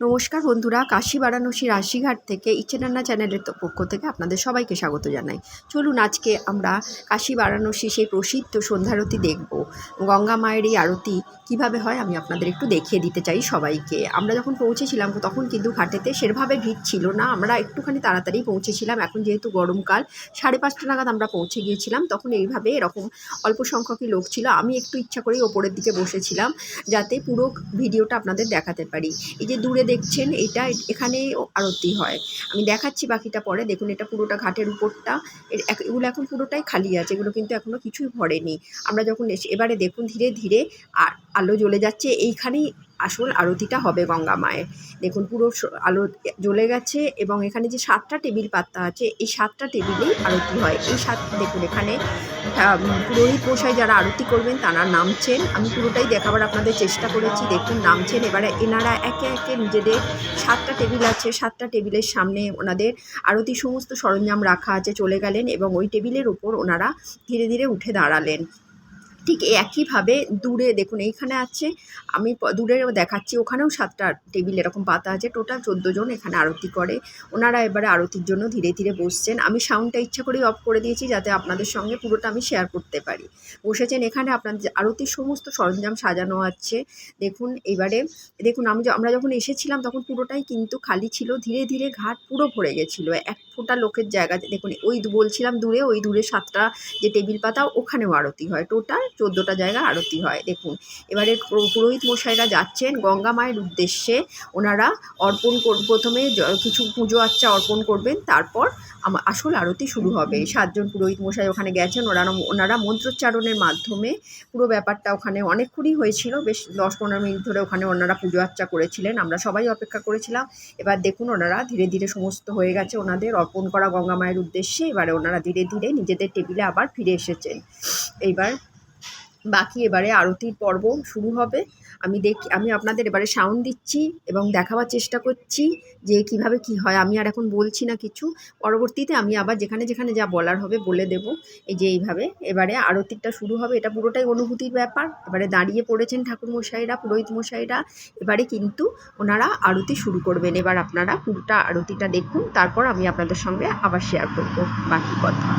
নমস্কার বন্ধুরা, কাশি বারাণসী রাশিঘাট থেকে ইচ্ছেনান্না চ্যানেলের পক্ষ থেকে আপনাদের সবাইকে স্বাগত জানাই। চলুন আজকে আমরা কাশি বারাণসী সেই প্রসিদ্ধ সন্ধ্যারতি দেখব। গঙ্গা মায়ের এই আরতি কীভাবে হয় আমি আপনাদের একটু দেখিয়ে দিতে চাই সবাইকে। আমরা যখন পৌঁছেছিলাম তখন কিন্তু ঘাটেতে সেভাবে ভিড় ছিল না, আমরা একটুখানি তাড়াতাড়ি পৌঁছেছিলাম। এখন যেহেতু গরমকাল, সাড়ে পাঁচটা নাগাদ আমরা পৌঁছে গিয়েছিলাম, তখন এইভাবে এরকম অল্প সংখ্যকই লোক ছিল। আমি একটু ইচ্ছা করেই ওপরের দিকে বসেছিলাম যাতে পুরো ভিডিওটা আপনাদের দেখাতে পারি। এই যে দূরে দেখছেন, এটা এখানে আরতি হয়। আমি দেখাচ্ছি বাকিটা পরে, দেখুন এটা পুরোটা ঘাটের উপরটা। এগুলো এখন পুরোটাই খালি আছে, এগুলো কিন্তু এখনও কিছুই ভরেনি। আমরা যখন এবারে দেখুন ধীরে ধীরে আলো জ্বলে যাচ্ছে, এইখানেই আসল আরতিটা হবে গঙ্গা মায়ের। দেখুন, পুরো আলো জ্বলে গেছে এবং এখানে যে সাতটা টেবিল পাত্তা আছে, এই সাতটা টেবিলেই আরতি হয়। এই সাত, দেখুন, এখানে পুরোহিত মশাই যারা আরতি করবেন তারা নামছেন। আমি পুরোটাই দেখাবার আপনাদের চেষ্টা করেছি। দেখুন, নামছেন। এবারে এনারা একে একে নিজেদের সাতটা টেবিল আছে। সাতটা টেবিলের সামনে ওনাদের আরতি সমস্ত সরঞ্জাম রাখা আছে, চলে গেলেন এবং ওই টেবিলের উপর ওনারা ধীরে ধীরে উঠে দাঁড়ালেন। ঠিক একইভাবে দূরে দেখুন, এইখানে আছে, আমি দূরে দেখাচ্ছি, ওখানেও সাতটা টেবিল এরকম পাতা আছে, টোটাল চোদ্দ জন এখানে আরতি করে। ওনারা এবারে আরতির জন্য ধীরে ধীরে বসছেন। আমি সাউন্ডটা ইচ্ছা করেই অফ করে দিয়েছি যাতে আপনাদের সঙ্গে পুরোটা আমি শেয়ার করতে পারি। বসেছেন এখানে আপনাদের আরতির সমস্ত সরঞ্জাম সাজানো আছে। দেখুন, এবারে দেখুন, আমি আমরা যখন এসেছিলাম তখন পুরোটাই কিন্তু খালি ছিল, ধীরে ধীরে ঘাট পুরো ভরে গেছিল, এক ফোঁটা লোকের জায়গা, দেখুন, ওই বলছিলাম দূরে, ওই দূরে সাতটা যে টেবিল পাতা, ওখানেও আরতি হয়, টোটাল চোদ্দোটা জায়গা আরতি হয়। দেখুন, এবারে পুরোহিত মশাইরা যাচ্ছেন গঙ্গা মায়ের উদ্দেশ্যে। ওনারা অর্পণ প্রথমে কিছু পুজো আচ্চা অর্পণ করবেন, তারপর আসল আরতি শুরু হবে। সাতজন পুরোহিত মশাই ওখানে গেছেন, ওনারা ওনারা মন্ত্রোচ্চারণের মাধ্যমে পুরো ব্যাপারটা ওখানে অনেকক্ষণই হয়েছিল। বেশ দশ পনেরো মিনিট ধরে ওখানে ওনারা পুজো আচ্চা করেছিলেন। আমরা সবাই অপেক্ষা করেছিলাম। এবার দেখুন ওনারা ধীরে ধীরে সমস্ত হয়ে গেছে ওনাদের। অর্পণ করা গঙ্গা মায়ের উদ্দেশ্যে এবারে ওনারা ধীরে ধীরে নিজেদের টেবিলে আবার ফিরে এসেছেন। এইবার বাকি এবারে আরতির পর্ব শুরু হবে। আমি দেখি, আমি আপনাদের এবারে সাউন্ড দিচ্ছি এবং দেখাবার চেষ্টা করছি যে কীভাবে কি হয়। আমি আর এখন বলছি না কিছু। পরবর্তীতে আমি আবার যেখানে যেখানে যা বলার হবে বলে দেব। এই যে এইভাবে। এবারে আরতিটা শুরু হবে। এটা পুরোটাই অনুভূতির ব্যাপার। এবারে দাঁড়িয়ে পড়েছেন ঠাকুর মশাইরা পুরোহিত মশাইরা এবারে কিন্তু ওনারা আরতি শুরু করবেন। এবার আপনারা পুরোটা আরতিটা দেখুন। তারপর আমি আপনাদের সঙ্গে আবার শেয়ার করব বাকি কথা।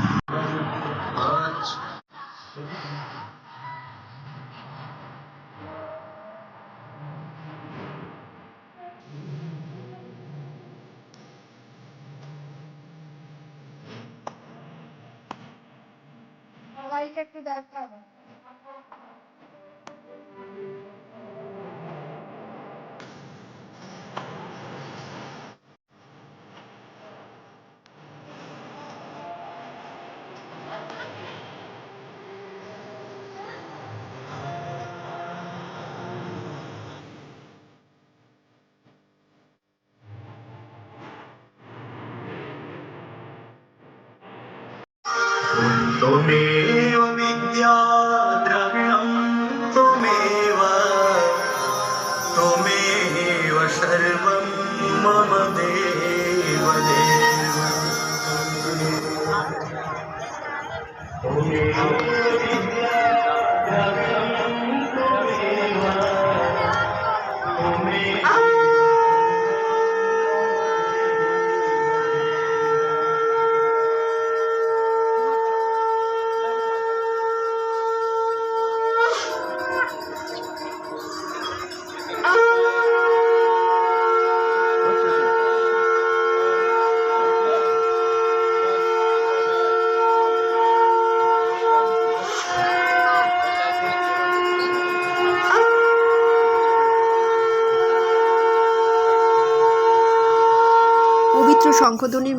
সবাইকে একটু দেখাবো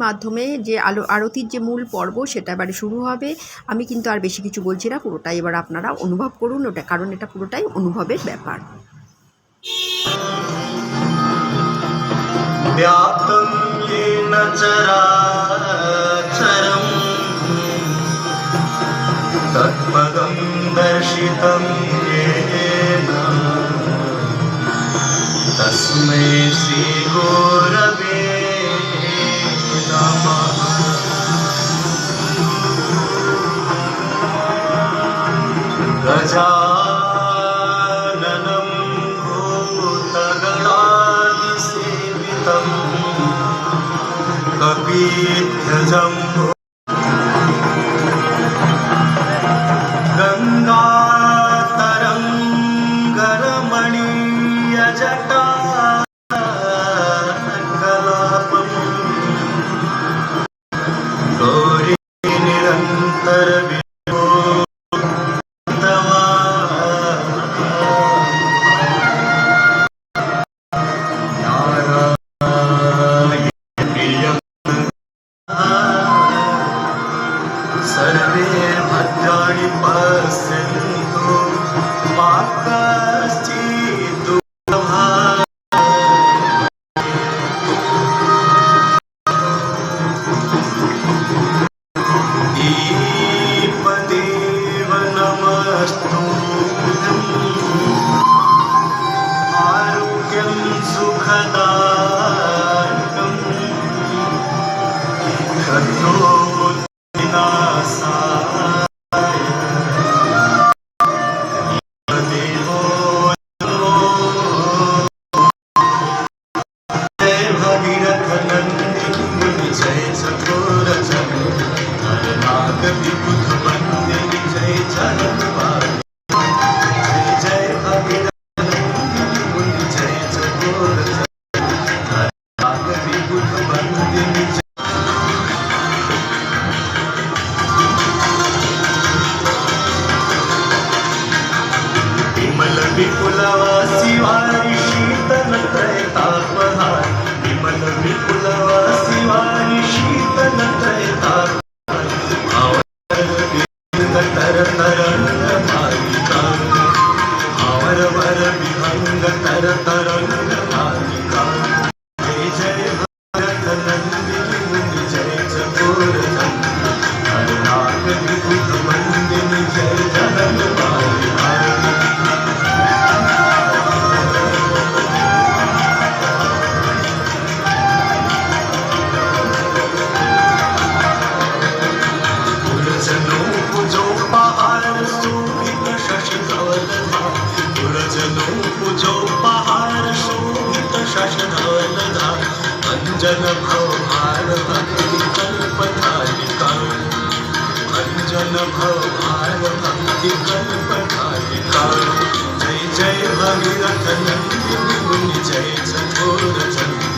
মাধ্যমে যে আলো আরতির যে মূল পর্ব সেটা এবারে শুরু হবে আমি কিন্তু আর বেশি কিছু বলছি না পুরোটাই এবার আপনারা অনুভব করুন ওটা কারণ এটা পুরোটাই অনুভবের ব্যাপার व्याप्तं येन चराचरम् तत्पदं दर्शितं येन तस्मै श्रीगुरवे 우리 대장 നെടുത്ത ढोलदा अञ्जन भो भारतम् कल्पधारिका अञ्जन भो भारतम् कल्पधारिका जय जय भगीरथ नन्दिनी जय सघोर चन्द्र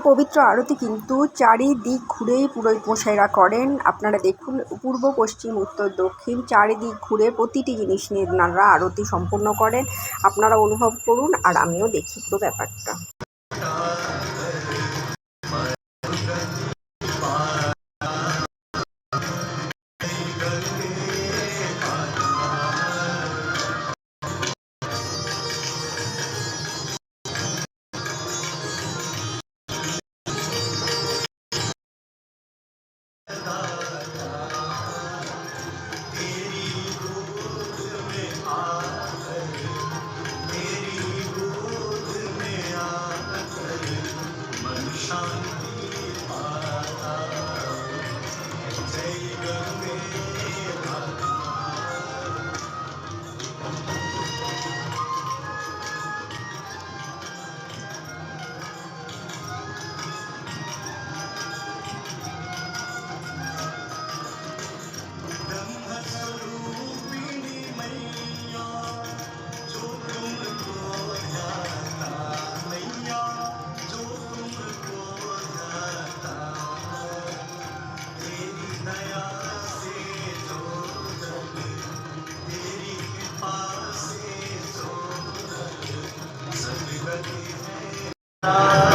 এই পবিত্র আরতি কিন্তু চারিদিক ঘুরেই পুরোহিত পোষাইরা করেন। আপনারা দেখুন, পূর্ব, পশ্চিম, উত্তর, দক্ষিণ, চারিদিক ঘুরে প্রতিটি জিনিস নিয়ে নানারা আরতি সম্পূর্ণ করেন। আপনারা অনুভব করুন আর আমিও দেখি পুরো ব্যাপারটা। Uh...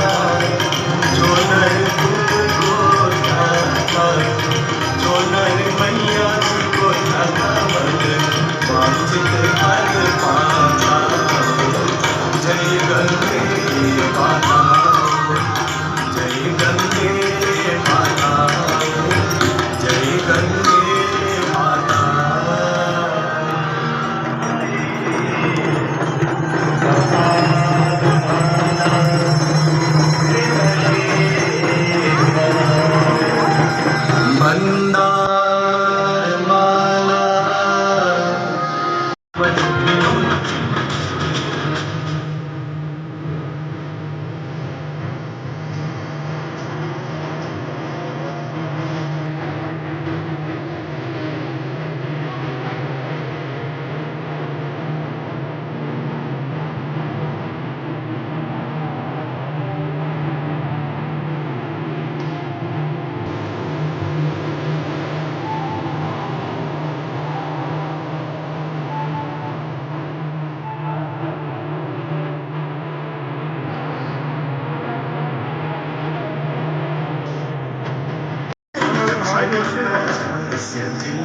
却成了陷阱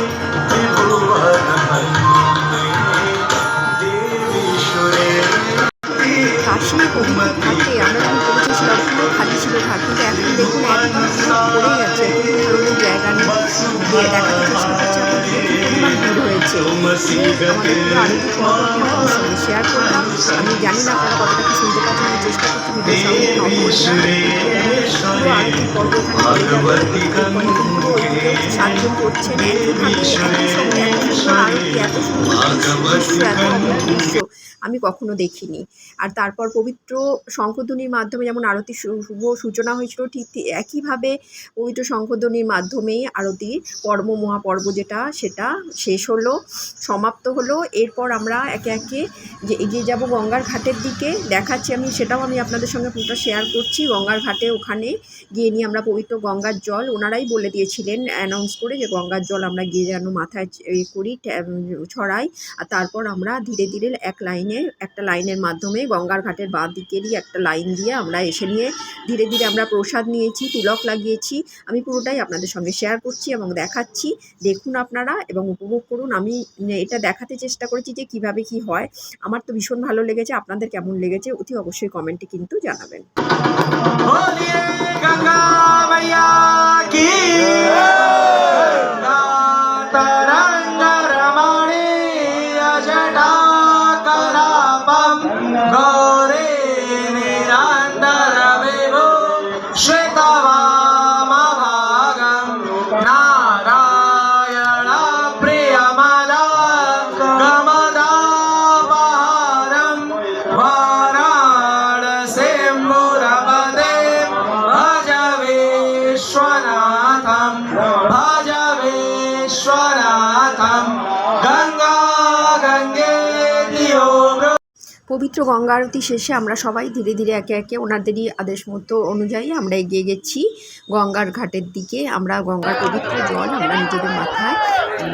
গিয়ে দেখাতে চেষ্টা করছি এখন পরিমাণ শেয়ার করলাম আমি জানি না আপনারা কতটা কি শুনতে পাচ্ছেন আমি চেষ্টা করছি ভিডিও সাউন্ড আরেকটি পর্ব হয়ে সাতজন করছেন এত সুন্দর আমি কখনো দেখিনি। আর তারপর পবিত্র শঙ্খধ্বনির মাধ্যমে যেমন আরতির শু- শুভ সূচনা হয়েছিল, ঠিক একইভাবে পবিত্র শঙ্খধ্বনির মাধ্যমেই আরতির পর্ব মহাপর্ব যেটা, সেটা শেষ হলো, সমাপ্ত হলো। এরপর আমরা একে একে যে এগিয়ে যাব গঙ্গার ঘাটের দিকে, দেখাচ্ছি আমি, সেটাও আমি আপনাদের সঙ্গে পুরোটা শেয়ার করছি। গঙ্গার ঘাটে ওখানে গিয়ে নিয়ে আমরা পবিত্র গঙ্গার জল, ওনারাই বলে দিয়েছিলেন অ্যানাউন্স করে যে গঙ্গার জল আমরা গিয়ে যেন মাথায় করি ছড়াই। আর তারপর আমরা ধীরে ধীরে এক লাইনে লাইনে একটা লাইনের মাধ্যমে গঙ্গার ঘাটের বাঁ দিকেরই একটা লাইন দিয়ে আমরা এসে নিয়ে ধীরে ধীরে আমরা প্রসাদ নিয়েছি, তিলক লাগিয়েছি। আমি পুরোটাই আপনাদের সঙ্গে শেয়ার করছি এবং দেখাচ্ছি। দেখুন আপনারা এবং উপভোগ করুন। আমি এটা দেখাতে চেষ্টা করেছি যে কীভাবে কি হয়। আমার তো ভীষণ ভালো লেগেছে। আপনাদের কেমন লেগেছে অতি অবশ্যই কমেন্টে কিন্তু জানাবেন। গঙ্গা কি? পবিত্র গঙ্গা আরতি শেষে আমরা সবাই ধীরে ধীরে একে একে ওনাদেরই আদেশ মতো অনুযায়ী আমরা এগিয়ে গেছি। গঙ্গার ঘাটের দিকে আমরা গঙ্গার পবিত্র জল আমরা নিজেদের মাথায়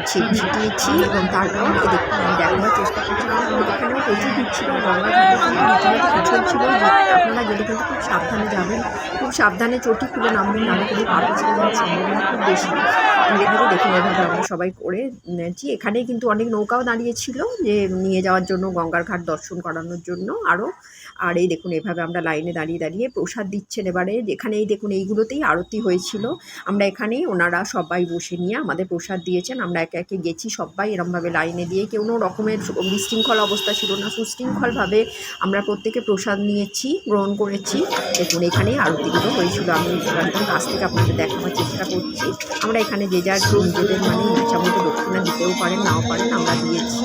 ছিটিয়েছি এবং তারপর দেখতে দেখানোর চেষ্টা এখানেও প্রচুর ভিড় ছিল গঙ্গা ছিল আপনারা গেলে কিন্তু খুব সাবধানে যাবেন, খুব সাবধানে চটি খুলে নামবেন, নামে কিন্তু পাড়া ছিল যাওয়ার সম্ভাবনা খুব বেশি। ধীরে ধীরে দেখে নেবেন আমরা সবাই করে নিয়েছি এখানে কিন্তু অনেক নৌকাও দাঁড়িয়েছিল, যে নিয়ে যাওয়ার জন্য গঙ্গার ঘাট দর্শন করানোর জন্য আরও। আর এই দেখুন, এভাবে আমরা লাইনে দাঁড়িয়ে দাঁড়িয়ে প্রসাদ দিচ্ছেন এবারে। যেখানে এই দেখুন, এইগুলোতেই আরতি হয়েছিল। আমরা এখানেই ওনারা সবাই বসে নিয়ে আমাদের প্রসাদ দিয়েছেন। আমরা একে একে গেছি সবাই এরমভাবে লাইনে দিয়ে। কোনো রকমের বিশৃঙ্খল অবস্থা ছিল না। সুশৃঙ্খলভাবে আমরা প্রত্যেকে প্রসাদ নিয়েছি, গ্রহণ করেছি। দেখুন, এখানেই আরতিগুলো হয়েছিল। আমি একদম কাছ থেকে আপনাদের দেখানোর চেষ্টা করছি। আমরা এখানে যে যার নিজেদের মানে ইচ্ছা মতো দক্ষিণা দিতেও পারেন, নাও পারেন, আমরা দিয়েছি।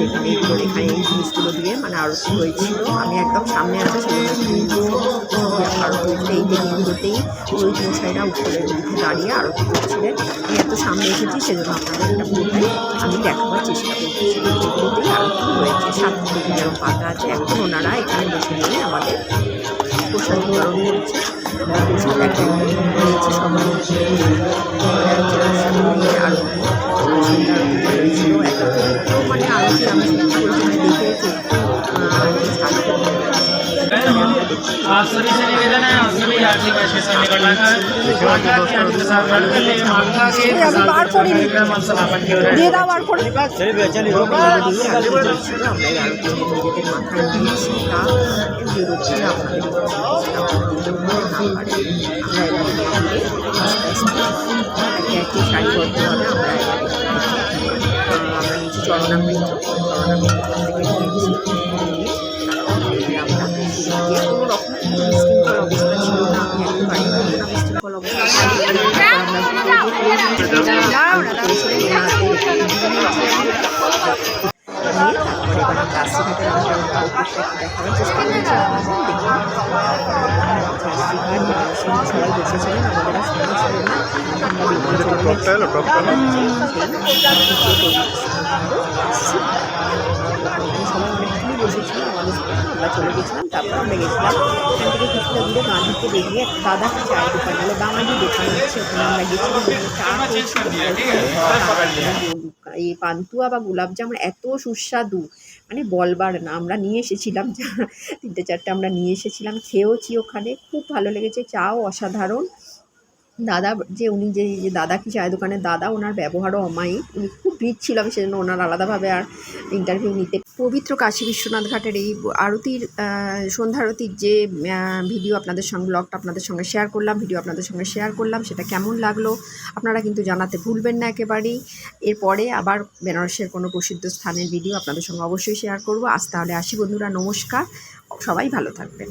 দেখুন এইগুলো এখানে এই জিনিসগুলো দিয়ে মানে আরতি হয়েছিল আমি একদম সামনে আছে সেগুলো আরতি হয়েছিল এই দিনগুলোতেই পুরোহিত মশাইরা উপরের মধ্যে দাঁড়িয়ে আরতি করছিলেন আমি এত সামনে এসেছি সেজন্য আপনাদের একটা পুরোটাই আমি দেখাবার চেষ্টা করছি। এগুলোতেই আরতি সাত থেকে যেরকম পাতা আছে। এখন ওনারা এখানে বসে নিয়ে আমাদের প্রসাদ বিতরণ করছে একটা মানে আরতি আমি দেখে आप सभी से निवेदन है आप सभी आर्थिक वैश्विक समीकरण कार्यक्रम हम समापन না আমরা সবাই অনেকক্ষণই বসেছিলাম আমাদের সাথে আমরা চলে গেছিলাম আমরা গেছিলাম এখান থেকে কিছুটা দূরে গান দিতে বেরিয়ে দাদা চায়ের দোকান হলো দামাজি দোকান আছে, ওখানে আমরা গেছিলাম চা এই পান্তুয়া বা গোলাপজামুন এত সুস্বাদু। মানে বলবার না, আমরা নিয়ে এসেছিলাম তিনটে চারটে আমরা নিয়ে এসেছিলাম, খেয়েওছি ওখানে, খুব ভালো লেগেছে, চাও অসাধারণ। দাদা যে, উনি যে যে দাদা কি চায়ের দোকানের দাদা, ওনার ব্যবহারও অমায়িক। উনি খুব ভিড় ছিল, আমি সেজন্য ওনার আলাদাভাবে আর ইন্টারভিউ নিতে পবিত্র কাশী বিশ্বনাথ ঘাটের এই আরতির সন্ধ্যারতির যে ভিডিও আপনাদের সঙ্গে ব্লগটা আপনাদের সঙ্গে শেয়ার করলাম ভিডিও আপনাদের সঙ্গে শেয়ার করলাম, সেটা কেমন লাগল, আপনারা কিন্তু জানাতে ভুলবেন না একেবারেই। এরপরে আবার বেনারসের কোনো প্রসিদ্ধ স্থানের ভিডিও আপনাদের সঙ্গে অবশ্যই শেয়ার করব। আজ তাহলে আসি বন্ধুরা, নমস্কার, সবাই ভালো থাকবেন।